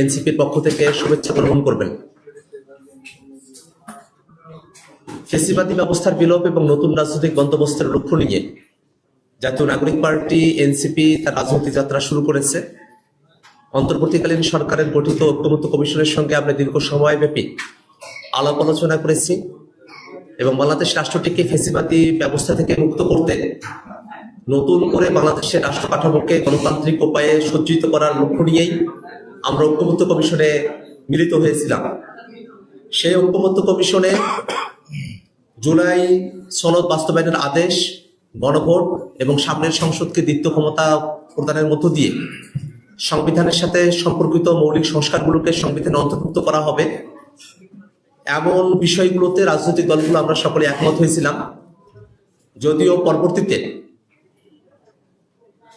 এনসিপির পক্ষ থেকে শুভেচ্ছা গ্রহণ করবেন। ফেসিবাদী ব্যবস্থার বিলোপ এবং নতুন রাজনৈতিক বন্দোবস্তের লক্ষ্য নিয়ে জাতীয় নাগরিক পার্টি, এনসিপি, তার রাজনৈতিক যাত্রা শুরু করেছে। অন্তর্বর্তীকালীন সরকারের গঠিত ঐক্যমত্য কমিশনের সঙ্গে আমরা দীর্ঘ সময় ব্যাপী আলাপ আলোচনা করেছি এবং বাংলাদেশ রাষ্ট্রটিকে ফেসিবাদী ব্যবস্থা থেকে মুক্ত করতে নতুন করে বাংলাদেশের রাষ্ট্র কাঠামোকে গণতান্ত্রিক উপায়ে সজ্জিত করার লক্ষ্য নিয়েই আমরা ঐক্যমত্য কমিশনে মিলিত হয়েছিলাম। সেই ঐক্যমত্য কমিশনে জুলাই সনদ বাস্তবায়নের আদেশ, গণভোট এবং সামনের সংসদকে দ্বিতীয় ক্ষমতা প্রদানের মধ্য দিয়ে সংবিধানের সাথে সম্পর্কিত মৌলিক সংস্কারগুলোকে সংবিধানে অন্তর্ভুক্ত করা হবে। এমন বিষয়গুলোতে রাজনৈতিক দলগুলো আমরা সকলে একমত হয়েছিলাম। যদিও পরবর্তীতে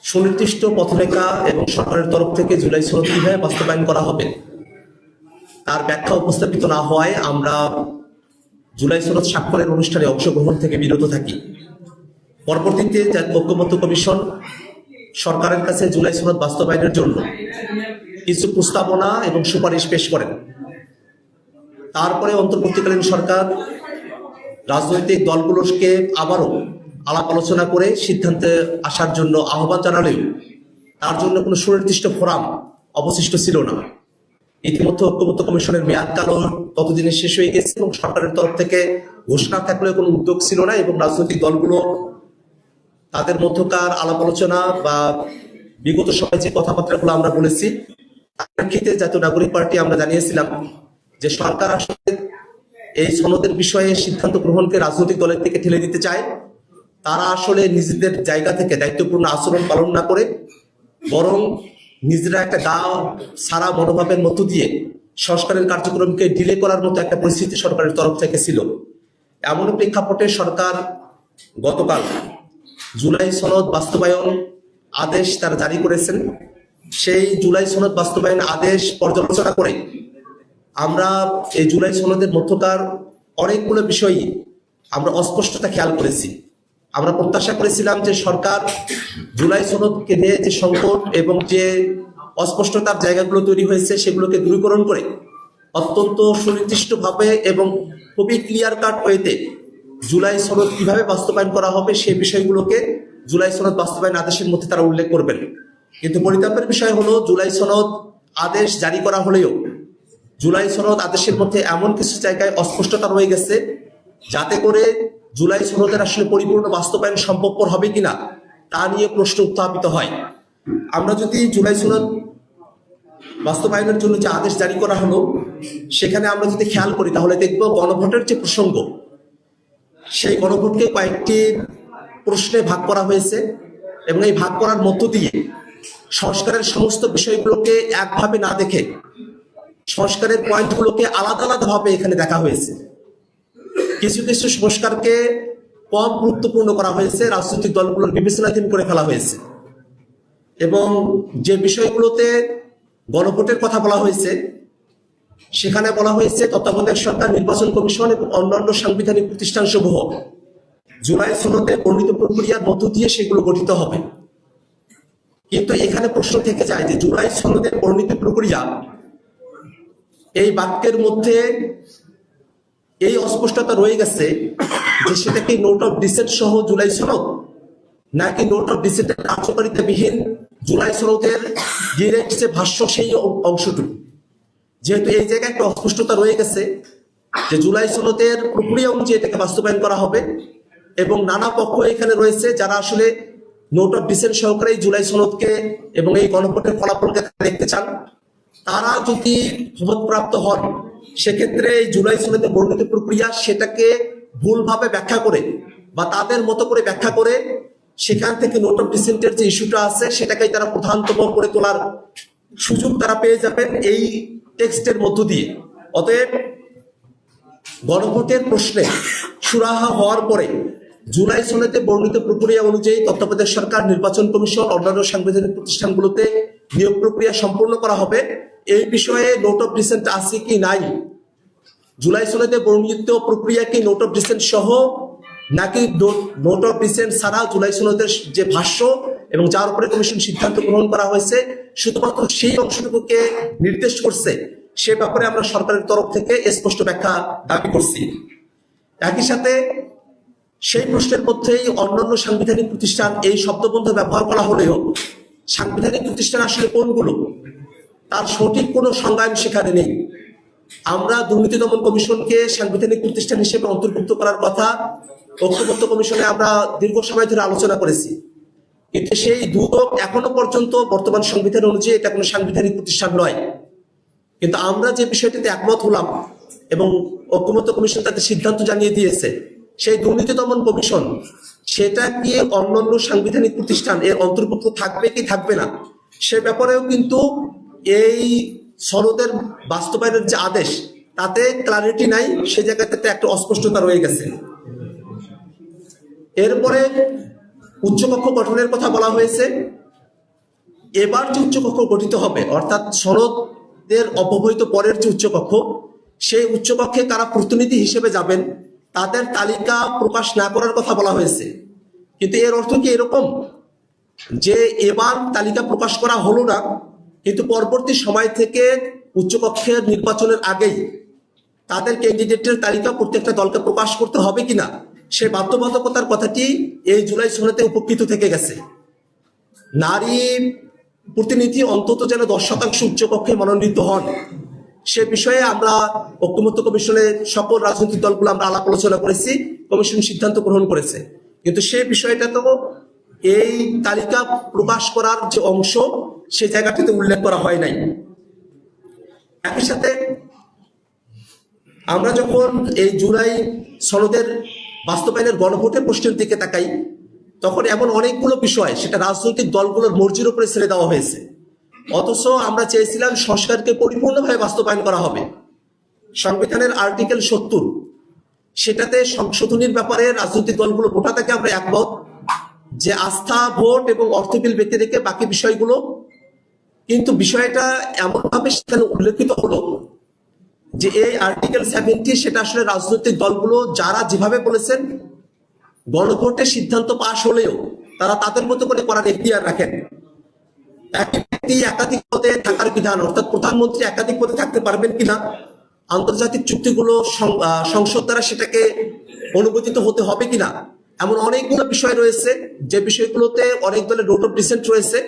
সুনির্দিষ্ট পথরেখা এবং সরকারের তরফ থেকে জুলাই সনদ কীভাবে বাস্তবায়ন করা হবে, তার ব্যাখ্যা উপস্থাপিত না হওয়ায় আমরা জুলাই সনদ স্বাক্ষরের অনুষ্ঠানে অংশগ্রহণ থেকে বিরত থাকি। পরবর্তীতে ঐক্যমত্য কমিশন সরকারের কাছে জুলাই সনদ বাস্তবায়নের জন্য কিছু প্রস্তাবনা এবং সুপারিশ পেশ করেন। তারপরে অন্তর্বর্তীকালীন সরকার, রাজনৈতিক দলগুলোকে আবারও আলাপ আলোচনা করে সিদ্ধান্তে আসার জন্য আহ্বান জানালেও তার জন্য কোনো সুনির্দিষ্ট ফোরাম অবশিষ্ট ছিল না। ইতিমধ্যে ঐক্যমত্য কমিশনের মেয়াদকাল ততদিনে শেষ হয়ে গেছে এবং সরকারের তরফ থেকে ঘোষণা থাকলেও কোনো উদ্যোগ ছিল না এবং রাজনৈতিক দলগুলো তাদের মধ্যকার আলাপ আলোচনা বা বিগত সময় যে কথাবার্তাগুলো আমরা বলেছি প্রেক্ষিতে জাতীয় নাগরিক পার্টি আমরা জানিয়েছিলাম যে সরকার আসলে এই সনদের বিষয়ে সিদ্ধান্ত গ্রহণকে রাজনৈতিক দলের থেকে ঠেলে দিতে চায়। তারা আসলে নিজেদের জায়গা থেকে দায়িত্বপূর্ণ আচরণ পালন না করে, বরং নিজেরা একটা গা সারা মনোভাবের মধ্য দিয়ে সংস্কারের কার্যক্রমকে ডিলে করার মতো একটা পরিস্থিতি সরকারের তরফ থেকে ছিল। এমন প্রেক্ষাপটে সরকার গতকাল জুলাই সনদ বাস্তবায়ন আদেশ তারা জারি করেছেন। সেই জুলাই সনদ বাস্তবায়ন আদেশ পর্যালোচনা করে আমরা এই জুলাই সনদের মধ্যকার অনেকগুলো বিষয়ই আমরা অস্পষ্টতা খেয়াল করেছি। আমরা প্রত্যাশা করেছিলাম যে সরকার জুলাই সনদকে নিয়ে যে সংকট এবং যে অস্পষ্টতার জায়গাগুলো তৈরি হয়েছে সেগুলোকে দূরীকরণ করে অত্যন্ত সুনির্দিষ্টভাবে এবং খুবই ক্লিয়ার কাট ওয়েতে জুলাই সনদ কীভাবে বাস্তবায়ন করা হবে সেই বিষয়গুলোকে জুলাই সনদ বাস্তবায়ন আদেশের মধ্যে তারা উল্লেখ করবেন। কিন্তু পরিতাপের বিষয় হলো জুলাই সনদ আদেশ জারি করা হলেও জুলাই সনদ আদেশের মধ্যে এমন কিছু জায়গায় অস্পষ্টতা রয়ে গেছে যাতে করে জুলাই সনদের আসলে পরিপূর্ণ বাস্তবায়ন সম্ভবপর হবে কিনা তা নিয়ে প্রশ্ন উত্থাপিত হয়। আমরা যদি জুলাই সনদ বাস্তবায়নের জন্য যে আদেশ জারি করা হলো, সেখানে আমরা যদি খেয়াল করি, তাহলে দেখব গণভোটের যে প্রসঙ্গ, সেই গণভোটকে কয়েকটি প্রশ্নে ভাগ করা হয়েছে এবং এই ভাগ করার মধ্য দিয়ে সংস্কারের সমস্ত বিষয়গুলোকে একভাবে না দেখে সংস্কারের পয়েন্টগুলোকে আলাদা আলাদাভাবে এখানে দেখা হয়েছে। কিছু কিছু সংস্কারকে কম গুরুত্বপূর্ণ করা হয়েছে, রাজনৈতিক দলগুলোর বিবেচনাধীন করে ফেলা হয়েছে। এবং যে বিষয়গুলোতে গণভোটের কথা বলা হয়েছে, সেখানে বলা হয়েছে তত্ত্বাবধায়ক সরকার, নির্বাচন কমিশন এবং অন্যান্য সাংবিধানিক প্রতিষ্ঠান সমূহ জুলাই সনদে বর্ণিত প্রক্রিয়ার মধ্য দিয়ে সেগুলো গঠিত হবে। কিন্তু এখানে প্রশ্ন থেকে যায় যে জুলাই সনদের বর্ণিত প্রক্রিয়া এই বাক্যের মধ্যে এই অস্পষ্টতা রয়ে গেছে যে সেটা কি নোট অফ ডিসেন্ট সহ জুলাই সনদ? নাকি নোট অফ ডিসেন্টের কার্যকারিতাবিহীন জুলাই সনদের ডিরেক্ট যে ভাষ্য সেই অংশটুকু? যেহেতু এই জায়গায় একটা অস্পষ্টতা রয়ে গেছে যে জুলাই সনদের প্রক্রিয়া অনুযায়ী এটাকে বাস্তবায়ন করা হবে এবং নানা পক্ষ এখানে রয়েছে যারা আসলে নোট অফ ডিসেন্ট সহকারে জুলাই সনদকে এবং এই গণভোটের ফলাফলকে দেখতে চান। তারা যদি ক্ষমতাপ্রাপ্ত হন সেক্ষেত্রে এই জুলাই সনদের বর্ণিত প্রক্রিয়া সেটাকে ভুলভাবে ব্যাখ্যা করে বা তাদের মতো করে ব্যাখ্যা করে সেখান থেকে নোট অফ ডিসেন্টের যে ইস্যুটা আছে সেটাকেই তারা প্রধানতম করে তোলার সুযোগ তারা পেয়ে যাবেন এই টেক্সটের মধ্য দিয়ে। অতএব গণভোটের প্রশ্নে সুরাহা হওয়ার পরে জুলাই সনেতে বর্ণিত প্রক্রিয়া অনুযায়ী তত্ত্বাবধায়ক সরকার, নির্বাচন কমিশন, অন্যান্য সাংবিধানিক প্রতিষ্ঠানগুলোতে নিয়োগ প্রক্রিয়া সম্পূর্ণ করা হবে। এই বিষয়ে নোট অফ ডিসেন্ট আছে কি নাই? জুলাই সনেতে বর্ণিত প্রক্রিয়া কি নোট অফ ডিসেন্ট সহ? নাকি নোট অফ ডিসেন্ট ছাড়া জুলাই সনদের যে ভাষ্য এবং যার উপরে কমিশন সিদ্ধান্ত গ্রহণ করা হয়েছে, শুধুমাত্র সেই অংশটুকুকে নির্দেশ করছে, সে ব্যাপারে আমরা সরকারের তরফ থেকে স্পষ্ট ব্যাখ্যা দাবি করছি। একই সাথে সেই প্রশ্নের মধ্যেই অন্যান্য সাংবিধানিক প্রতিষ্ঠান এই শব্দবন্ধ ব্যবহার করা হলেও সাংবিধানিক প্রতিষ্ঠান আসলে কোনগুলো? তার সঠিক কোনো সংজ্ঞান সেখানে নেই। আমরা দুর্নীতি দমন কমিশনকে সাংবিধানিক প্রতিষ্ঠান হিসেবে অন্তর্ভুক্ত করার কথা ঐক্যবদ্ধ কমিশনে আমরা দীর্ঘ সময় ধরে আলোচনা করেছি। কিন্তু সেই দুদক এখনও পর্যন্ত বর্তমান সংবিধান অনুযায়ী এটা কোনো সাংবিধানিক প্রতিষ্ঠান নয়। কিন্তু আমরা যে বিষয়টিতে একমত হলাম এবং ঐক্যমত্য কমিশন তাদের সিদ্ধান্ত জানিয়ে দিয়েছে, সেই দুর্নীতি দমন কমিশন, সেটা কি অন্যান্য সাংবিধানিক প্রতিষ্ঠান এর অন্তর্ভুক্ত থাকবে কি থাকবে না, সে ব্যাপারেও কিন্তু এই সনদের বাস্তবায়নের যে আদেশ, তাতে ক্লারিটি নাই, সে জায়গাটাতে একটা অস্পষ্টতা রয়ে গেছে। এরপরে উচ্চকক্ষ গঠনের কথা বলা হয়েছে। এবার যে উচ্চকক্ষ গঠিত হবে, অর্থাৎ সনদের অপবহিত পরের যে উচ্চকক্ষ, সেই উচ্চকক্ষে কারা প্রতিনিধি হিসেবে যাবেন, তাদের তালিকা প্রকাশ না করার কথা বলা হয়েছে। কিন্তু এর অর্থ কি এরকম? যে এবার তালিকা প্রকাশ করা হলো না কিন্তু পরবর্তী সময় থেকে উচ্চকক্ষের নির্বাচনের আগেই তাদের ক্যান্ডিডেটের তালিকা প্রত্যেকটা দলকে প্রকাশ করতে হবে কিনা, সে বাধ্যবাধকতার কথাটি এই জুলাই সনেতে উপকৃত থেকে গেছে। নারী প্রতিনিধি অন্তত যেন দশ শতাংশ উচ্চকক্ষে মনোনীত হন, সে বিষয়ে আমরা ঐক্যমত্য কমিশনে সকল রাজনৈতিক দলগুলো আমরা আলাপ আলোচনা করেছি, কমিশন সিদ্ধান্ত গ্রহণ করেছে। কিন্তু সে বিষয়টা তো এই তালিকা প্রকাশ করার যে অংশ সে জায়গাটিতে উল্লেখ করা হয় নাই। একই সাথে আমরা যখন এই জুলাই সনদের বাস্তবায়নের গণভোটের প্রশ্নের দিকে তাকাই, তখন এমন অনেকগুলো বিষয় সেটা রাজনৈতিক দলগুলোর মর্জির উপরে ছেড়ে দেওয়া হয়েছে। অথচ আমরা চেয়েছিলাম সংস্কারকে পরিপূর্ণভাবে বাস্তবায়ন করা হবে। সংবিধানের আর্টিকেল সত্তর, সেটাতে সংশোধনীর ব্যাপারে রাজনৈতিক দলগুলো গোটা থেকে আমরা একমত যে আস্থা, ভোট এবং অর্থ বিল ব্যক্তি রেখে বাকি বিষয়গুলো কিন্তু বিষয়টা এমনভাবে সেখানে উল্লেখিত হলো যে এই আর্টিকেল সেভেন্টি সেটা আসলে রাজনৈতিক দলগুলো যারা যেভাবে বলেছেন গণভোটের সিদ্ধান্ত পাশ হলেও তারা তাদের মতো করে করার এখতিয়ার রাখেন। এক ব্যক্তি একাধিক পদে থাকার বিধান, অর্থাৎ প্রধানমন্ত্রী একাধিক পদে থাকতে পারবেন কিনা, আন্তর্জাতিক চুক্তিগুলো সংসদ দ্বারা সেটাকে অনুমোদিত হতে হবে কিনা, এমন অনেকগুলো বিষয় রয়েছে। যে বিষয়গুলোতে অনেক দলের নোট অফ ডিসেন্ট রয়েছে।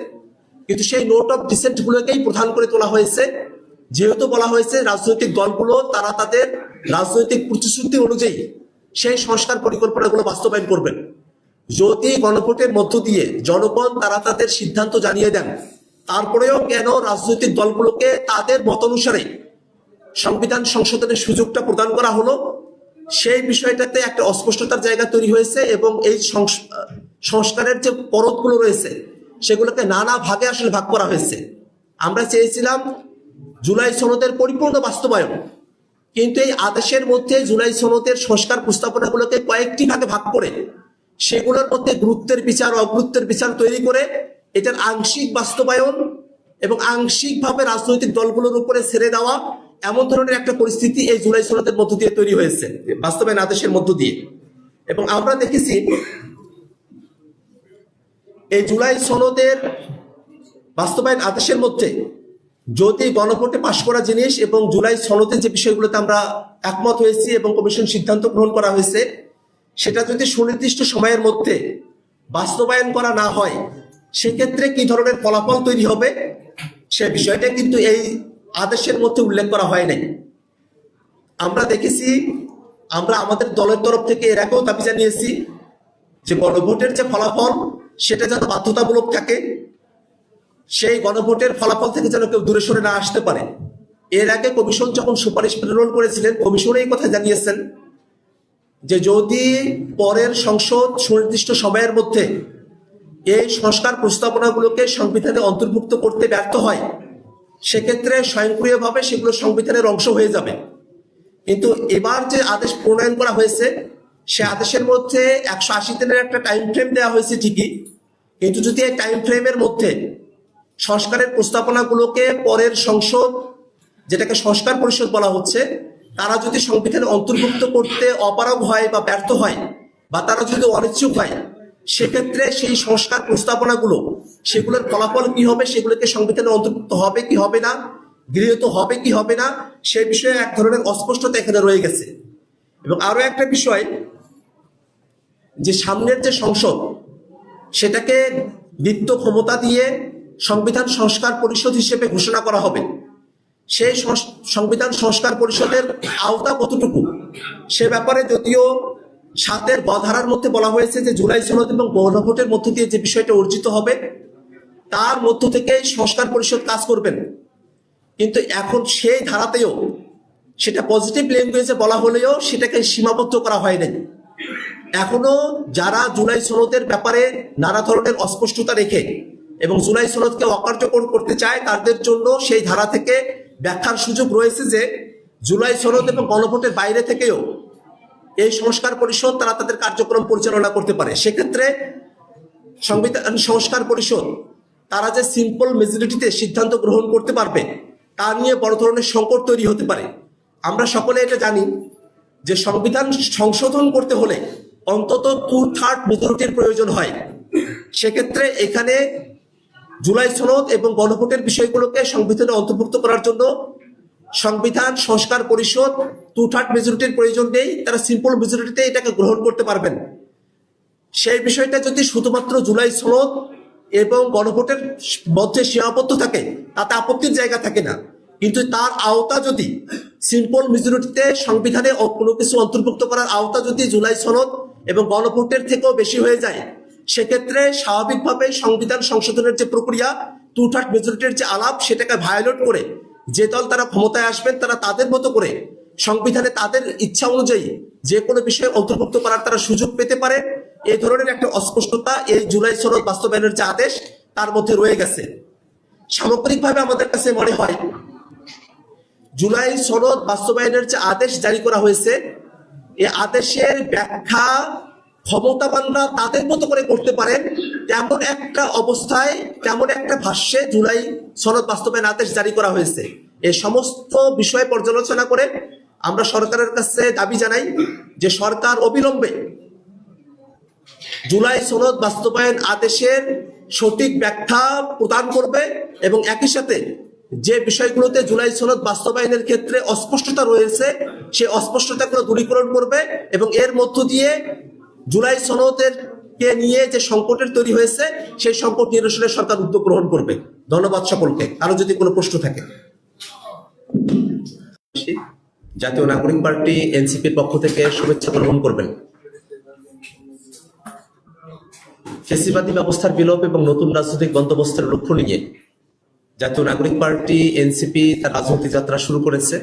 কিন্তু সেই নোট অফ ডিসেন্ট গুলোকেই প্রধান করে তোলা হয়েছে। যেহেতু বলা হয়েছে রাজনৈতিক দলগুলো, তারা তাদের রাজনৈতিক প্রতিশ্রুতি অনুযায়ী সেই সংস্কার পরিকল্পনাগুলো বাস্তবায়ন করবেন। যদি গণভোটের মধ্য দিয়ে জনগণ তারা তাদের সিদ্ধান্ত জানিয়ে দেন, তারপরেও কেন রাজনৈতিক দলগুলোকে তাদের মতানুসারে সংবিধান সংশোধনের সুযোগটা প্রদান করা হলো? সেই বিষয়টাতে একটা অস্পষ্টতার জায়গা তৈরি হয়েছে এবং এই সংস- সংস্কারের যে পরতগুলো রয়েছে সেগুলোকে নানা ভাগে আসলে ভাগ করা হয়েছে। আমরা চেয়েছিলাম জুলাই সনদের পরিপূর্ণ বাস্তবায়ন। কিন্তু এই আদেশের মধ্যে জুলাই সনদের সংস্কার প্রস্তাবনাগুলোকে কয়েকটি ভাগে ভাগ করে সেগুলোর মধ্যে গুরুত্বের বিচার, অগুরুত্বের বিচার তৈরি করে এটার আংশিক বাস্তবায়ন এবং আংশিকভাবে রাজনৈতিক দলগুলোর উপরে ছেড়ে দেওয়া এমন ধরনের একটা পরিস্থিতি এই জুলাই সনদের মধ্য দিয়ে তৈরি হয়েছে, বাস্তবায়ন আদেশের মধ্য দিয়ে। এবং আমরা দেখেছি এই জুলাই সনদের বাস্তবায়ন আদেশের মধ্যে যদি গণভোটে পাশ করা জিনিস এবং জুলাই সনদে যে বিষয়গুলোতে আমরা একমত হয়েছি এবং কমিশন সিদ্ধান্ত গ্রহণ করা হয়েছে, সেটা যদি সুনির্দিষ্ট সময়ের মধ্যে বাস্তবায়ন করা না হয়, সেক্ষেত্রে কি ধরনের ফলাফল তৈরি হবে? সে বিষয়টা কিন্তু এই আদেশের মধ্যে উল্লেখ করা হয় নাই। আমরা দেখেছি, আমরা আমাদের দলের তরফ থেকে এর আগেও দাবি জানিয়েছি যে গণভোটের যে ফলাফল সেটা যেন বাধ্যতামূলক থাকে, সেই গণভোটের ফলাফল থেকে যেন কেউ দূরে সরে না আসতে পারে। এর আগে কমিশন যখন সুপারিশ প্রেরণ করেছিলেন, কমিশন এই কথা জানিয়েছেন যে যদি পরের সংসদ সুনির্দিষ্ট সময়ের মধ্যে এই সংস্কার প্রস্তাবনাগুলোকে সংবিধানে অন্তর্ভুক্ত করতে ব্যর্থ হয়, সেক্ষেত্রে স্বয়ংক্রিয়ভাবে সেগুলো সংবিধানের অংশ হয়ে যাবে। কিন্তু এবার যে আদেশ প্রণয়ন করা হয়েছে সে আদেশের মধ্যে একশো আশি দিনের একটা টাইম ফ্রেম দেওয়া হয়েছে ঠিকই। কিন্তু যদি এই টাইম ফ্রেমের মধ্যে সংস্কারের প্রস্তাবনাগুলোকে পরের সংসদ, যেটাকে সংস্কার পরিষদ বলা হচ্ছে, তারা যদি সংবিধানে অন্তর্ভুক্ত করতে অপারগ হয় বা ব্যর্থ হয়, বা তারা যদি অনিচ্ছুক হয়, সেক্ষেত্রে সেই সংস্কার প্রস্তাবনাগুলো, সেগুলোর ফলাফল কি হবে, সেগুলোকে সংবিধানে অন্তর্ভুক্ত হবে কি হবে না, গৃহীত হবে কি হবে না, সে বিষয়ে এক ধরনের অস্পষ্টতা এখানে রয়ে গেছে। এবং আরও একটা বিষয় যে সামনের যে সংসদ, সেটাকে নিত্য ক্ষমতা দিয়ে সংবিধান সংস্কার পরিষদ হিসেবে ঘোষণা করা হবে। সেই সংবিধান সংস্কার পরিষদের আওতা কতটুকু? সে ব্যাপারে যদিও সাতের বধারার মধ্যে বলা হয়েছে যে জুলাই সনদ এবং গণভোটের মধ্য দিয়ে যে বিষয়টা অর্জিত হবে, তার মধ্য থেকে সংস্কার পরিষদ কাজ করবেন। কিন্তু এখন সেই ধারাতেও সেটা পজিটিভ ল্যাঙ্গুয়েজে বলা হলেও সেটাকে সীমাবদ্ধ করা হয়নি। এখনও যারা জুলাই সনদের ব্যাপারে নানা ধরনের অস্পষ্টতা রেখে এবং জুলাই সনদকে অকার্যকর করতে চায়, তাদের জন্য সেই ধারা থেকে ব্যাখ্যার সুযোগ রয়েছে যে জুলাই সনদ এবং গণভোটের বাইরে থেকেও এই সংস্কার পরিষদ তারা তাদের কার্যক্রম পরিচালনা করতে পারে। সেক্ষেত্রে সংবিধান সংস্কার পরিষদ তারা যে সিম্পল মেজরিটিতে সিদ্ধান্ত গ্রহণ করতে পারবে, তা নিয়ে বড় ধরনের সংকট তৈরি হতে পারে। আমরা সকলে এটা জানি যে সংবিধান সংশোধন করতে হলে অন্তত টু থার্ড মেজরিটির প্রয়োজন হয়। সেক্ষেত্রে এখানে জুলাই সনদ এবং গণভোটের বিষয়গুলোকে সংবিধানে অন্তর্ভুক্ত করার জন্য সংবিধান, সংস্কার পরিষদ টু থার্ড মেজরিটির প্রয়োজন নেই, তারা সিম্পল মেজরিটিতে এটাকে গ্রহণ করতে পারবেন। সেই বিষয়টা যদি শুধুমাত্র জুলাই সনদ এবং গণভোটের মধ্যে সীমাবদ্ধ থাকে, তাতে আপত্তির জায়গা থাকে না। কিন্তু তার আওতা যদি সিম্পল মেজরিটিতে সংবিধানে কোনো কিছু অন্তর্ভুক্ত করার আওতা যদি জুলাই সনদ এবং গণভোটের থেকেও বেশি হয়ে যায়। সেক্ষেত্রে স্বাভাবিকভাবে সংবিধান সংশোধনের যে প্রক্রিয়া টু থার্ড মেজরিটির যে আলাপ, সেটাকে ভায়োলেট করে যে দল তারা ক্ষমতায় আসবেন, তারা তাদের মতো করে সংবিধানে তাদের ইচ্ছা অনুযায়ী যে কোনো বিষয়ে অন্তর্ভুক্ত করার তারা সুযোগ পেতে পারে। এই ধরনের একটা অস্পষ্টতা এই জুলাই সনদ বাস্তবায়নের যে আদেশ, তার মধ্যে রয়ে গেছে। সামগ্রিকভাবে আমাদের কাছে মনে হয়, জুলাই সনদ বাস্তবায়নের যে আদেশ জারি করা হয়েছে এই আদেশের ব্যাখ্যা ক্ষমতাবানরা তাদের মতো করে করতে পারেন। তেমন একটা অবস্থায় তেমন একটা ভাষ্যে জুলাই সনদ বাস্তবায়ন আদেশ জারি করা হয়েছে। এই সমস্ত বিষয় পর্যালোচনা করে আমরা সরকারের কাছে দাবি জানাই যে সরকার অবিলম্বে জুলাই সনদ বাস্তবায়ন আদেশের সঠিক ব্যাখ্যা প্রদান করবে এবং একই সাথে যে বিষয়গুলোতে জুলাই সনদ বাস্তবায়নের ক্ষেত্রে অস্পষ্টতা রয়েছে সেই অস্পষ্টতাগুলো দূরীকরণ করবে এবং এর মধ্য দিয়ে জুলাই সনদের কে নিয়ে যে সংকটের তৈরি হয়েছে, সেই সংকট নিরসনে সরকার উদ্যোগ গ্রহণ করবে। ধন্যবাদ সকলকে। আরও যদি কোনো প্রশ্ন থাকে। জাতীয় নাগরিক পার্টি, এনসিপির পক্ষ থেকে শুভেচ্ছা গ্রহণ করবেন। ফেসিবাদী ব্যবস্থার বিলোপ এবং নতুন রাজনৈতিক বন্দোবস্তের লক্ষ্য নিয়ে জাতীয় নাগরিক পার্টি, এনসিপি, তার রাজনৈতিক যাত্রা শুরু করেছে।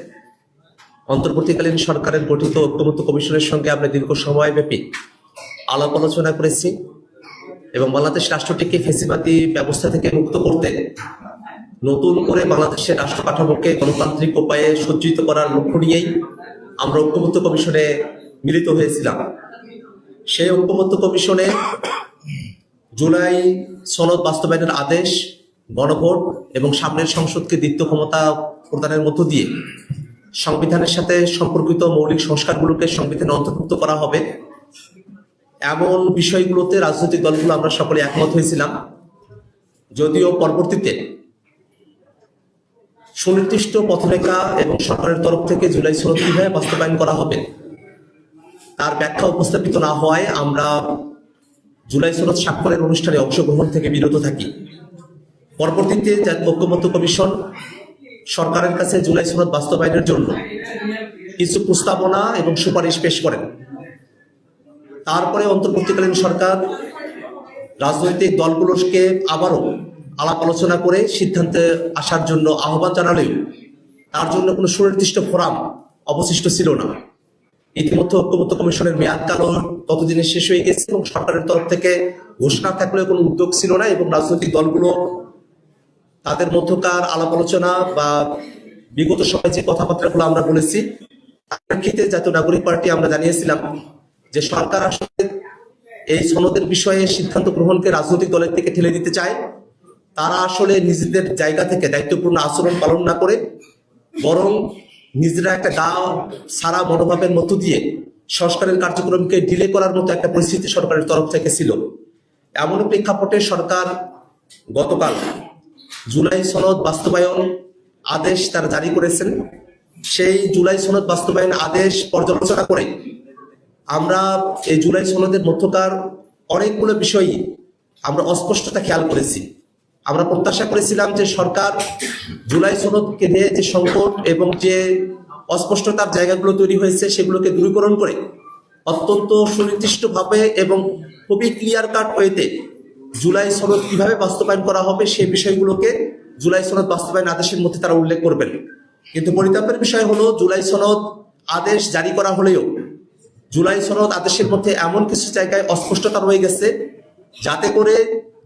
অন্তর্বর্তীকালীন সরকারের গঠিত ঐক্যমত্য কমিশনের সঙ্গে আমরা দীর্ঘ সময় ব্যাপী আলাপ আলোচনা করেছি এবং বাংলাদেশ রাষ্ট্রটিকে ফেসিবাদী ব্যবস্থা থেকে মুক্ত করতে নতুন করে বাংলাদেশের রাষ্ট্র কাঠামোকে গণতান্ত্রিক উপায়ে সজ্জিত করার লক্ষ্য নিয়েই আমরা ঐক্যমত্য কমিশনে মিলিত হয়েছিলাম। সেই ঐক্যমত্য কমিশনে জুলাই সনদ বাস্তবায়নের আদেশ গণভোট এবং সামনের সংসদকে দ্বিতীয় ক্ষমতা প্রদানের মধ্য দিয়ে সংবিধানের সাথে সম্পর্কিত মৌলিক সংস্কারগুলোকে সংবিধানে অন্তর্ভুক্ত করা হবে। এমন বিষয়গুলোতে রাজনৈতিক দলগুলো আমরা সকলে একমত হয়েছিলাম। যদিও পরবর্তীতে সুনির্দিষ্ট পথরেখা এবং সরকারের তরফ থেকে জুলাই সনদ কীভাবে বাস্তবায়ন করা হবে, তার ব্যাখ্যা উপস্থাপিত না হওয়ায় আমরা জুলাই সনদ স্বাক্ষরের অনুষ্ঠানে অংশগ্রহণ থেকে বিরত থাকি। পরবর্তীতে ঐক্যমত্য কমিশন সরকারের কাছে জুলাই সনদ বাস্তবায়নের জন্য কিছু প্রস্তাবনা এবং সুপারিশ পেশ করেন। তারপরে অন্তর্বর্তীকালীন সরকার রাজনৈতিক দলগুলোকে আবারও আলাপ আলোচনা করে সিদ্ধান্তে আসার জন্য আহ্বান জানালেও তার জন্য কোনো সুনির্দিষ্ট ফোরাম অবশিষ্ট ছিল না। ইতিমধ্যে ঐক্যমত্য কমিশনের মেয়াদকালও ততদিনে শেষ হয়ে গেছে এবং সরকারের তরফ থেকে ঘোষণা থাকলেও কোনো উদ্যোগ ছিল না এবং রাজনৈতিক দলগুলো তাদের মধ্যকার আলাপ আলোচনা বা বিগত সময় যে কথাবার্তাগুলো আমরা বলেছি প্রেক্ষিতে জাতীয় নাগরিক পার্টি আমরা জানিয়েছিলাম যে সরকার আসলে এই সনদের বিষয়ে সিদ্ধান্ত গ্রহণকে রাজনৈতিক দলের থেকে ঠেলে দিতে চায়। তারা আসলে নিজেদের জায়গা থেকে দায়িত্বপূর্ণ আচরণ পালন না করে, বরং নিজেরা একটা গা সারা মনোভাবের মধ্য দিয়ে সংস্কারের কার্যক্রমকে ডিলে করার মতো একটা পরিস্থিতি সরকারের তরফ থেকে ছিল। এমন প্রেক্ষাপটে সরকার গতকাল জুলাই সনদ বাস্তবায়ন আদেশ তারা জারি করেছেন। সেই জুলাই সনদ বাস্তবায়ন আদেশ পর্যালোচনা করে আমরা এই জুলাই সনদের মধ্যকার অনেকগুলো বিষয়ই আমরা অস্পষ্টতা খেয়াল করেছি। আমরা প্রত্যাশা করেছিলাম যে সরকার জুলাই সনদকে নিয়ে যে সংকট এবং যে অস্পষ্টতার জায়গাগুলো তৈরি হয়েছে সেগুলোকে দূরীকরণ করে অত্যন্ত সুনির্দিষ্টভাবে এবং খুবই ক্লিয়ার কাট ওয়েতে জুলাই সনদ কীভাবে বাস্তবায়ন করা হবে সেই বিষয়গুলোকে জুলাই সনদ বাস্তবায়ন আদেশের মধ্যে তারা উল্লেখ করবেন। কিন্তু পরিতাপের বিষয় হলো, জুলাই সনদ আদেশ জারি করা হলেও জুলাই সনদ আদেশের মধ্যে এমন কিছু জায়গায় অস্পষ্টতা রয়ে গেছে যাতে করে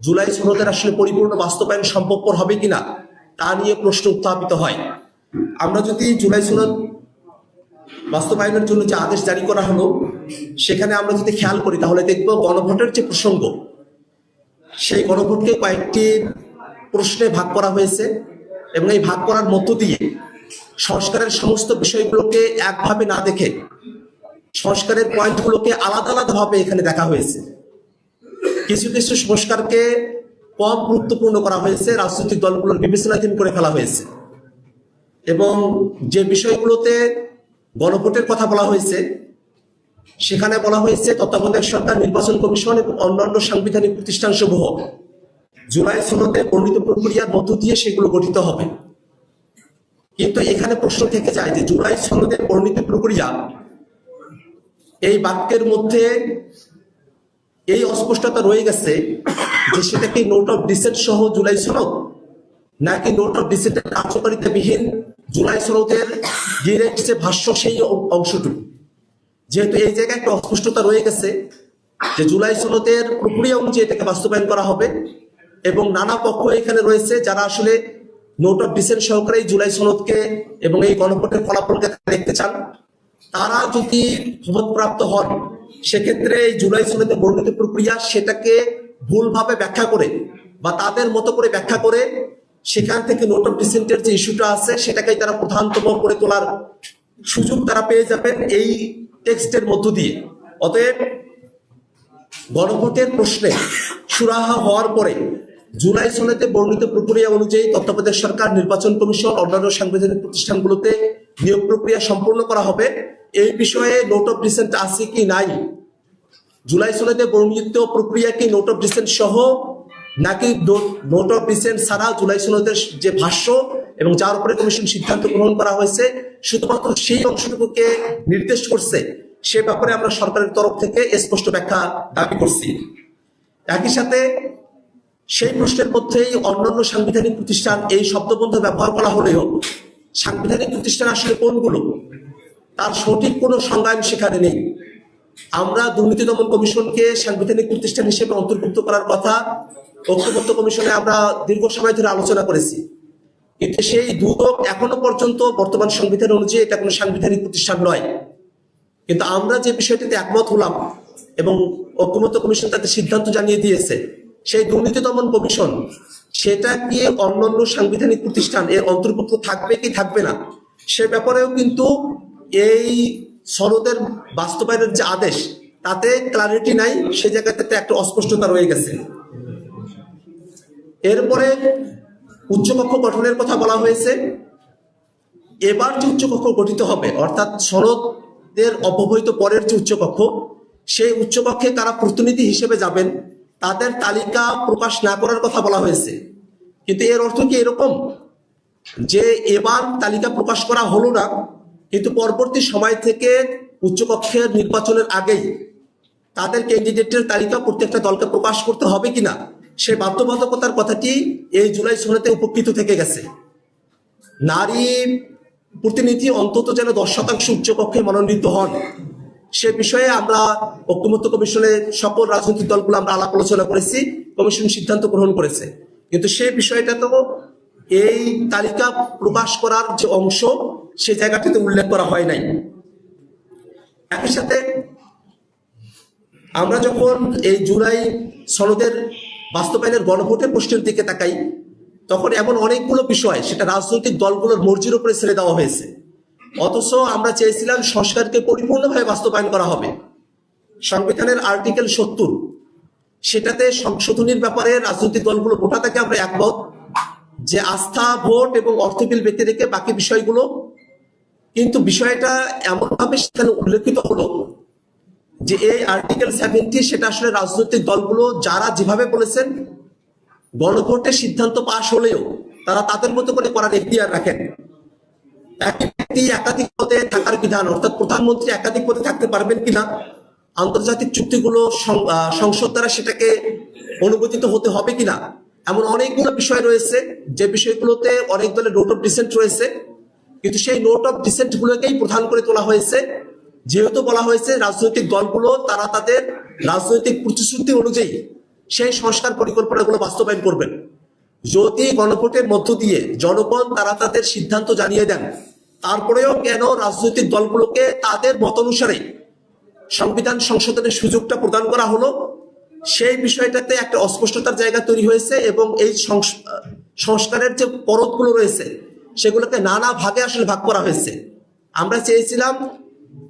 জুলাই সনদের আসলে পরিপূর্ণ বাস্তবায়ন সম্ভবপর হবে কিনা তা নিয়ে প্রশ্ন উত্থাপিত হয়। আমরা যদি জুলাই সনদ বাস্তবায়নের জন্য যে আদেশ জারি করা হলো, সেখানে আমরা যদি খেয়াল করি, তাহলে দেখব গণভোটের যে প্রসঙ্গ সেই গণভোটকে কয়েকটি প্রশ্নে ভাগ করা হয়েছে এবং এই ভাগ করার মধ্য দিয়ে সংস্কারের সমস্ত বিষয়গুলোকে একভাবে না দেখে সংস্কারের পয়েন্টগুলোকে আলাদা আলাদা ভাবে এখানে দেখা হয়েছে। কিছু কিছু সংস্কারকে কম গুরুত্বপূর্ণ করা হয়েছে, রাজনৈতিক দলগুলোর বিবেচনাধীন করে ফেলা হয়েছে। এবং যে বিষয়গুলোতে গণভোটের কথা বলা হয়েছে সেখানে বলা হয়েছে তত্ত্বাবধায়ক সরকার, নির্বাচন কমিশন এবং অন্যান্য সাংবিধানিক প্রতিষ্ঠান সমূহ। জুলাই সনদে বর্ণিত প্রক্রিয়ার মধ্য দিয়ে সেগুলো গঠিত হবে। কিন্তু এখানে প্রশ্ন থেকে যায় যে জুলাই সনদের বর্ণিত প্রক্রিয়া এই বাক্যের মধ্যে এই অস্পষ্টতা রয়ে গেছে যে সেটা কি নোট অফ ডিসেন্ট সহ জুলাই সনদ, নাকি নোট অফ ডিসেন্টের কার্যকারিতাবিহীন জুলাই সনদের ডিরেক্ট যে ভাষ্য সেই অংশটুকু? যেহেতু এই জায়গায় একটা অস্পষ্টতা রয়ে গেছে যে জুলাই সনদের প্রক্রিয়া অনুযায়ী এটাকে বাস্তবায়ন করা হবে এবং নানা পক্ষ এখানে রয়েছে যারা আসলে নোট অফ ডিসেন্ট সহকারে জুলাই সনদকে এবং এই গণভোটের ফলাফলকে দেখতে চান। তারা যদি ক্ষমতাপ্রাপ্ত হন, সেক্ষেত্রে এই জুলাই সনদের বর্ণিত প্রক্রিয়া সেটাকে ভুলভাবে ব্যাখ্যা করে বা তাদের মতো করে ব্যাখ্যা করে সেখান থেকে নোট অফ ডিসেন্টের যে ইস্যুটা আছে, সেটাকেই তারা প্রধানতম করে তোলার সুযোগ তারা পেয়ে যাবেন। এই টেক্সটের মধ্য দিয়ে। অতএব গণভোটের প্রশ্নে সুরাহা হওয়ার পরে জুলাই সনেতে বর্ণিত প্রক্রিয়া অনুযায়ী তত্ত্বাবধায়ক সরকার, নির্বাচন কমিশন, অন্যান্য সাংবিধানিক প্রতিষ্ঠানগুলোতে নিয়োগ প্রক্রিয়া সম্পূর্ণ করা হবে। এই বিষয়ে নোট অফ ডিসেন্ট আছে কি নাই? জুলাই সনেতে বর্ণিত প্রক্রিয়া কি নোট অফ ডিসেন্ট সহ নাকি নোট অফ ডিসেন্ট ছাড়া জুলাই সনদের যে ভাষ্য এবং যার উপরে কমিশন সিদ্ধান্ত গ্রহণ করা হয়েছে, শুধুমাত্র সেই অংশটুকুকে নির্দেশ করছে, সে ব্যাপারে আমরা সরকারের তরফ থেকে স্পষ্ট ব্যাখ্যা দাবি করছি। একই সাথে সেই প্রশ্নের মধ্যেই অন্যান্য সাংবিধানিক প্রতিষ্ঠান এই শব্দবন্ধ ব্যবহার করা হলেও সাংবিধানিক প্রতিষ্ঠান আসলে কোনগুলো? তার সঠিক কোনো সংজ্ঞান সেখানে নেই। আমরা দুর্নীতি দমন কমিশনকে সাংবিধানিক প্রতিষ্ঠান হিসেবে অন্তর্ভুক্ত করার কথা ঐক্যবদ্ধ কমিশনে আমরা দীর্ঘ সময় ধরে আলোচনা করেছি। কিন্তু সেই দুদক এখনও পর্যন্ত বর্তমান সংবিধান অনুযায়ী এটা কোনো সাংবিধানিক প্রতিষ্ঠান নয়। কিন্তু আমরা যে বিষয়টিতে একমত হলাম এবং ঐক্যমত্য কমিশন তাদের সিদ্ধান্ত জানিয়ে দিয়েছে, সেই দুর্নীতি দমন কমিশন, সেটা কি অন্যান্য সাংবিধানিক প্রতিষ্ঠান এর অন্তর্ভুক্ত থাকবে কি থাকবে না, সে ব্যাপারেও কিন্তু এই সনদের বাস্তবায়নের যে আদেশ, তাতে ক্লারিটি নাই, সে জায়গাটাতে একটা অস্পষ্টতা রয়ে গেছে। এরপরে উচ্চকক্ষ গঠনের কথা বলা হয়েছে। এবার যে উচ্চকক্ষ গঠিত হবে, অর্থাৎ সনদের অপবহিত পরের যে উচ্চকক্ষ, সেই উচ্চকক্ষে কারা প্রতিনিধি হিসেবে যাবেন, তাদের তালিকা প্রকাশ না করার কথা বলা হয়েছে। কিন্তু এর অর্থ কি এরকম? যে এবার তালিকা প্রকাশ করা হলো না কিন্তু পরবর্তী সময় থেকে উচ্চকক্ষের নির্বাচনের আগেই তাদের ক্যান্ডিডেটের তালিকা প্রত্যেকটা দলকে প্রকাশ করতে হবে কিনা সে বাধ্যবাধকতার কথাটি এই জুলাই সনেতে উপকৃত থেকে গেছে। নারী প্রতিনিধি অন্তত যেন দশ শতাংশ উচ্চকক্ষে মনোনীত হন, সে বিষয়ে আমরা ঐক্যমত্য কমিশনের সকল রাজনৈতিক দলগুলো আমরা আলাপ আলোচনা করেছি, কমিশন সিদ্ধান্ত গ্রহণ করেছে। কিন্তু সেই বিষয়টা তো এই তালিকা প্রকাশ করার যে অংশ সে জায়গাটিতে উল্লেখ করা হয় নাই। একই সাথে আমরা যখন এই জুলাই সনদের বাস্তবায়নের গণভোটের প্রশ্নের দিকে তাকাই, তখন এমন অনেকগুলো বিষয়, সেটা রাজনৈতিক দলগুলোর মর্জির উপরে ছেড়ে দেওয়া হয়েছে। অথচ আমরা চেয়েছিলাম সংস্কারকে পরিপূর্ণভাবে বাস্তবায়ন করা হবে। সংবিধানের আর্টিকেল সত্তর, সেটাতে সংশোধনীর ব্যাপারে রাজনৈতিক দলগুলো গোটা থেকে আমরা একমত। যে আস্থা, ভোট এবং অর্থ বিল ব্যক্তি রেখে বাকি বিষয়গুলো, কিন্তু বিষয়টা এমনভাবে সেখানে উল্লেখিত হলো যে এই আর্টিকেল সেভেন্টি সেটা আসলে রাজনৈতিক দলগুলো যারা যেভাবে বলেছেন গণভোটের সিদ্ধান্ত পাশ হলেও তারা তাদের মতো করে করার এখতিয়ার রাখেন। এক ব্যক্তি একাধিক পদে থাকার বিধান, অর্থাৎ প্রধানমন্ত্রী একাধিক পদে থাকতে পারবেন কিনা, আন্তর্জাতিক চুক্তিগুলো সংসদ দ্বারা সেটাকে অনুমোদিত হতে হবে কিনা এমন অনেকগুলো বিষয় রয়েছে, যে বিষয়গুলোতে অনেক দলের নোট অফ ডিসেন্ট রয়েছে। কিন্তু সেই নোট অফ ডিসেন্ট গুলোকেই প্রধান করে তোলা হয়েছে। যেহেতু বলা হয়েছে রাজনৈতিক দলগুলো, তারা তাদের রাজনৈতিক প্রতিশ্রুতি অনুযায়ী সেই সংস্কার পরিকল্পনাগুলো বাস্তবায়ন করবেন। যদি গণভোটের মধ্য দিয়ে জনগণ তারা তাদের সিদ্ধান্ত জানিয়ে দেন, তারপরেও কেন রাজনৈতিক দলগুলোকে তাদের মত অনুসারে সংবিধান সংশোধনের সুযোগটা প্রদান করা হলো? সেই বিষয়টাতে একটা অস্পষ্টতার জায়গা তৈরি হয়েছে এবং এই সংস- সংস্কারের যে পরতগুলো রয়েছে, সেগুলোকে নানা ভাগে আসলে ভাগ করা হয়েছে। আমরা চেয়েছিলাম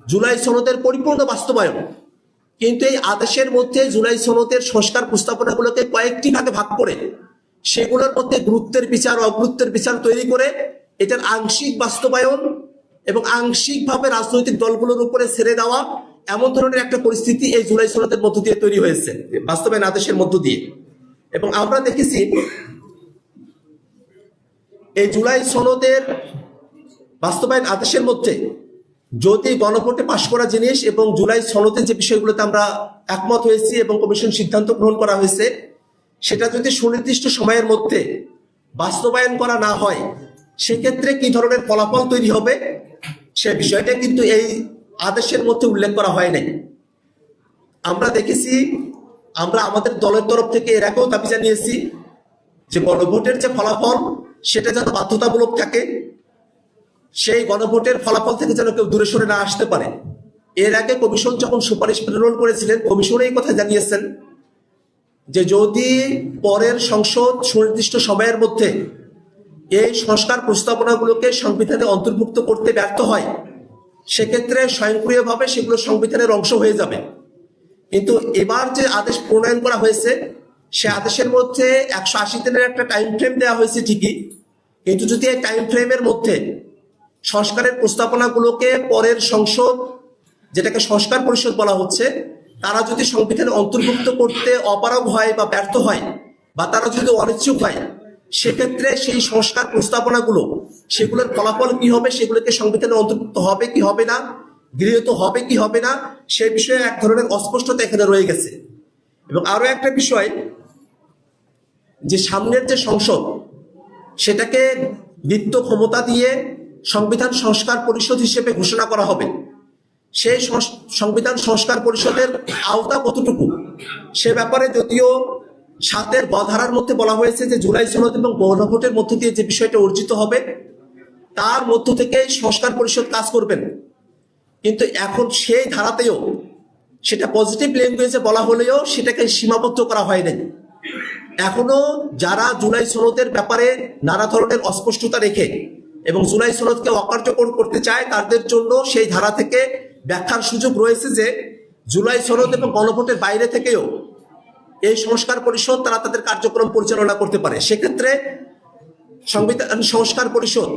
জুলাই সনদের পরিপূর্ণ বাস্তবায়ন, কিন্তু এই আদেশের মধ্যে জুলাই সনদের সংস্কার প্রস্তাবনাগুলোকে কয়েকটি ভাগে ভাগ করে, সেগুলোর মধ্যে গুরুত্বের বিচার, অগুরুত্বের বিচার তৈরি করে এটার আংশিক বাস্তবায়ন এবং আংশিকভাবে রাজনৈতিক দলগুলোর উপরে ছেড়ে দেওয়া এমন ধরনের একটা পরিস্থিতি এই জুলাই সনদের মধ্য দিয়ে তৈরি হয়েছে বাস্তবায়ন আদেশের মধ্য দিয়ে। এবং আমরা দেখেছি এই জুলাই সনদের বাস্তবায়ন আদেশের মধ্যে যদি গণভোটে পাশ করা জিনিস এবং জুলাই সনদের যে বিষয়গুলোতে আমরা একমত হয়েছি এবং কমিশন সিদ্ধান্ত গ্রহণ করা হয়েছে, সেটা যদি সুনির্দিষ্ট সময়ের মধ্যে বাস্তবায়ন করা না হয়, সেক্ষেত্রে কি ধরনের ফলাফল তৈরি হবে, সে বিষয়টা কিন্তু এই আদেশের মধ্যে উল্লেখ করা হয় নাই। আমরা দেখেছি, আমরা আমাদের দলের তরফ থেকে এর আগেও দাবি জানিয়েছি যে গণভোটের যে ফলাফল, সেটা যেন বাধ্যতামূলক থাকে, সেই গণভোটের ফলাফল থেকে যেন কেউ দূরে সরে না আসতে পারে। এর আগে কমিশন যখন সুপারিশ প্রেরণ করেছিলেন, কমিশন এই কথা জানিয়েছেন যে যদি পরের সংসদ সুনির্দিষ্ট সময়ের মধ্যে এই সংস্কার প্রস্তাবনাগুলোকে সংবিধানে অন্তর্ভুক্ত করতে ব্যর্থ হয় সেক্ষেত্রে স্বয়ংক্রিয়ভাবে সেগুলো সংবিধানের অংশ হয়ে যাবে। কিন্তু এবার যে আদেশ প্রণয়ন করা হয়েছে, সে আদেশের মধ্যে একশো আশি দিনের একটা টাইম ফ্রেম দেওয়া হয়েছে ঠিকই। কিন্তু যদি এই টাইম ফ্রেমের মধ্যে সংস্কারের প্রস্তাবনাগুলোকে পরের সংসদ, যেটাকে সংস্কার পরিষদ বলা হচ্ছে, তারা যদি সংবিধানে অন্তর্ভুক্ত করতে অপারগ হয় বা ব্যর্থ হয়, বা তারা যদি অনিচ্ছুক হয় সেক্ষেত্রে সেই সংস্কার প্রস্তাবনাগুলো, সেগুলোর ফলাফল কি হবে, সেগুলোকে সংবিধানে অন্তর্ভুক্ত হবে কি হবে না, গৃহীত হবে কি হবে না, সে বিষয়ে এক ধরনের অস্পষ্টতা এখানে রয়ে গেছে। এবং আরও একটা বিষয়, যে সামনের যে সংসদ, সেটাকে নিত্য ক্ষমতা দিয়ে সংবিধান সংস্কার পরিষদ হিসেবে ঘোষণা করা হবে। সেই সংবিধান সংস্কার পরিষদের আওতা কতটুকু? সে ব্যাপারে যদিও সাতের বধারার মধ্যে বলা হয়েছে যে জুলাই সনদ এবং গণভোটের মধ্য দিয়ে যে বিষয়টা অর্জিত হবে, তার মধ্য থেকে সংস্কার পরিষদ কাজ করবেন। কিন্তু এখন সেই ধারাতেও সেটা পজিটিভ ল্যাঙ্গুয়েজে বলা হলেও সেটাকে সীমাবদ্ধ করা হয়নি এখনও যারা জুলাই সনদের ব্যাপারে নানা ধরনের অস্পষ্টতা রেখে এবং জুলাই সনদকে অকার্যকর করতে চায়, তাদের জন্য সেই ধারা থেকে ব্যাখ্যার সুযোগ রয়েছে যে জুলাই সনদ এবং গণভোটের বাইরে থেকেও এই সংস্কার পরিষদ তারা তাদের কার্যক্রম পরিচালনা করতে পারে। সেক্ষেত্রে সংবিধান সংস্কার পরিষদ,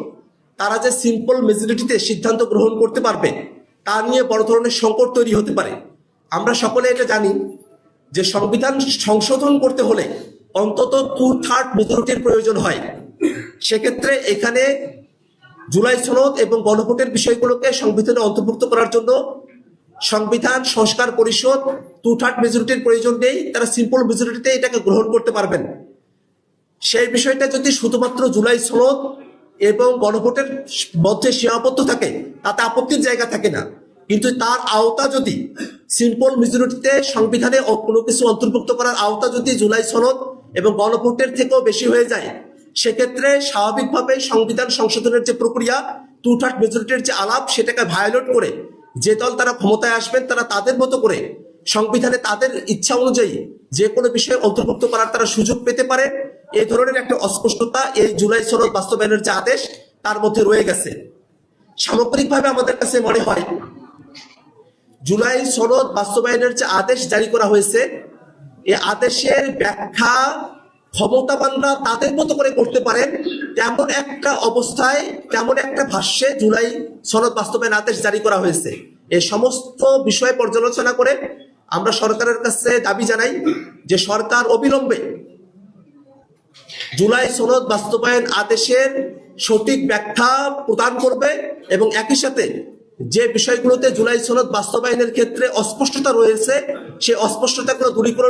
তারা যে সিম্পল মেজরিটিতে সিদ্ধান্ত গ্রহণ করতে পারবে, তা নিয়ে বড় ধরনের সংকট তৈরি হতে পারে। আমরা সকলে এটা জানি যে সংবিধান সংশোধন করতে হলে অন্তত টু থার্ড মেজরিটির প্রয়োজন হয়। সেক্ষেত্রে এখানে জুলাই সনদ এবং গণভোটের বিষয়গুলোকে সংবিধানে অন্তর্ভুক্ত করার জন্য সংবিধান, সংস্কার পরিষদ টু থার্ড মেজরিটির প্রয়োজন নেই, তারা সিম্পল মেজরিটিতে এটাকে গ্রহণ করতে পারবেন। সেই বিষয়টা যদি শুধুমাত্র জুলাই সনদ এবং গণভোটের মধ্যে সীমাবদ্ধ থাকে, তাতে আপত্তির জায়গা থাকে না। কিন্তু তার আওতা যদি সিম্পল মেজরিটিতে সংবিধানে কোনো কিছু অন্তর্ভুক্ত করার আওতা যদি জুলাই সনদ এবং গণভোটের থেকেও বেশি হয়ে যায়, সেক্ষেত্রে স্বাভাবিকভাবে সংবিধান সংশোধনের যে প্রক্রিয়া টু থার্ড মেজরিটির যে আলাপ, সেটাকে ভায়োলেট করে যে দল তারা ক্ষমতায় আসবেন, তারা তাদের মতো করে সংবিধানে তাদের ইচ্ছা অনুযায়ী যে কোনো বিষয়ে অন্তর্ভুক্ত করার তারা সুযোগ পেতে পারে। এই ধরনের একটা অস্পষ্টতা এই জুলাই সনদ বাস্তবায়নের যে আদেশ, তার মধ্যে রয়ে গেছে। সামগ্রিকভাবে আমাদের কাছে মনে হয়, জুলাই সনদ বাস্তবায়নের যে আদেশ জারি করা হয়েছে এই আদেশের ব্যাখ্যা ক্ষমতাবানরা তাদের মতো করে করতে পারেন তেমন একটা অবস্থায় তেমন একটা ভাষ্যে জুলাই সনদ বাস্তবায়ন আদেশ জারি করা হয়েছে। এই সমস্ত বিষয় পর্যালোচনা করে আমরা সরকারের কাছে দাবি জানাই যে সরকার অবিলম্বে জুলাই সনদ বাস্তবায়ন আদেশের সঠিক ব্যাখ্যা প্রদান করবে এবং একই সাথে যে বিষয়গুলোতে জুলাই সনদ বাস্তবায়নের ক্ষেত্রে অস্পষ্টতা রয়েছে, সেই অস্পষ্টতাগুলো দূরীকরণ